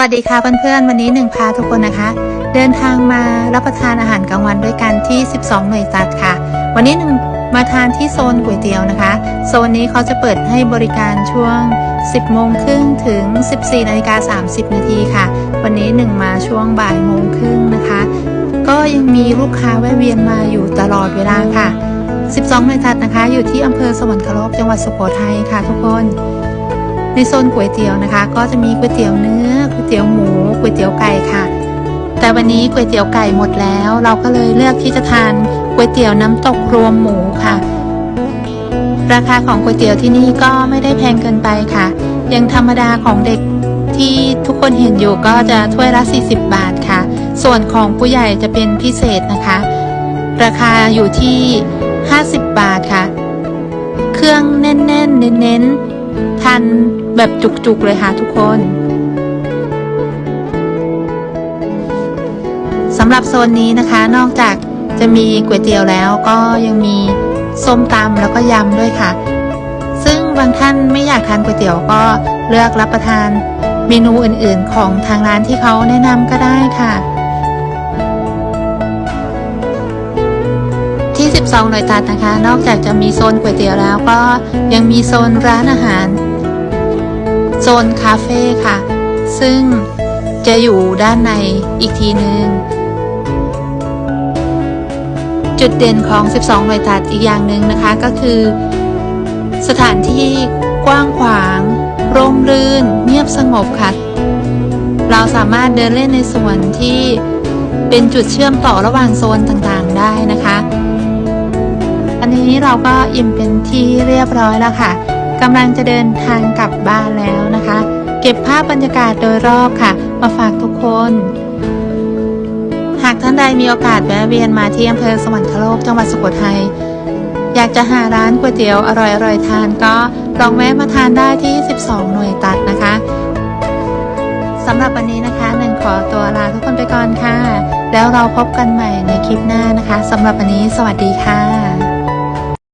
สวัสดีค่ะเพื่อนๆ วันนี้หนึ่งพาทุกคนนะคะ เดินทางมารับประทานอาหารกลางวันด้วยกันที่ 12 หน่วยตัดค่ะ วันนี้หนึ่งมาทานที่โซนก๋วยเตี๋ยวนะคะ โซนนี้เขาจะเปิดให้บริการช่วง 10 โมงครึ่งถึง 14นาฬิกา30 นาทีค่ะ วันนี้หนึ่งมาช่วงบ่ายโมงครึ่งนะคะ ก็ยังมีลูกค้าแวะเวียนมาอยู่ตลอดเวลาค่ะ 12 หน่วยตัดนะคะ อยู่ที่อำเภอสวรรคโลกจังหวัดสุโขทัยค่ะทุกคน ในโซนก๋วยเตี๋ยวนะคะ ก็จะมีก๋วยเตี๋ยวเนื้อก๋วยเตี๋ยวหมูก๋วยเตี๋ยวไก่ค่ะ แต่วันนี้ก๋วยเตี๋ยวไก่หมดแล้ว เราก็เลยเลือกที่จะทานก๋วยเตี๋ยวน้ำตกรวมหมูค่ะ ราคาของก๋วยเตี๋ยวที่นี่ก็ไม่ได้แพงเกินไปค่ะ ยังธรรมดาของเด็กที่ทุกคนเห็นอยู่ก็จะถ้วยละ 40 บาทค่ะ ส่วนของผู้ใหญ่จะเป็นพิเศษนะคะ ราคาอยู่ที่ 50 บาทค่ะ เครื่องแน่นๆ เน้นๆ ทานแบบจุกๆเลยค่ะทุกคนสำหรับโซนนี้นะคะ นอกจากจะมีก๋วยเตี๋ยวแล้วก็ยังมีส้มตำแล้วก็ยำด้วยค่ะ ซึ่งบางท่านไม่อยากทานก๋วยเตี๋ยวก็เลือกรับประทานเมนูอื่นๆ ของทางร้านที่เขาแนะนำก็ได้ค่ะ ที่ 12 หน่วยตัดนะคะ นอกจากจะมีโซนก๋วยเตี๋ยวแล้วก็ยังมีโซนร้านอาหาร โซนคาเฟ่ค่ะ ซึ่งจะอยู่ด้านในอีกทีหนึ่งจุดเด่นของ 12 หน่วยตัดอีกอย่างหนึ่งนะคะก็คือ สถานที่กว้างขวาง ร่มรื่น เงียบสงบค่ะ เราสามารถเดินเล่นในส่วนที่เป็นจุดเชื่อมต่อระหว่างโซนต่างๆได้นะคะ อันนี้เราก็อิ่มเป็นที่เรียบร้อยแล้วค่ะ กำลังจะเดินทางกลับบ้านแล้วนะคะ เก็บภาพบรรยากาศโดยรอบค่ะ มาฝากทุกคน หากท่านใดมีโอกาสแวะเวียนมาที่อำเภอสวรรคโลกจังหวัดสุโขทัยอยากจะหาร้านก๋วยเตี๋ยวอร่อยๆทานก็ลองแวะมาทานได้ที่ 12 หน่วยตัดนะคะสำหรับวันนี้นะคะหนึ่งขอตัวลาทุกคนไปก่อนค่ะ แล้วเราพบกันใหม่ในคลิปหน้านะคะสำหรับวันนี้สวัสดีค่ะ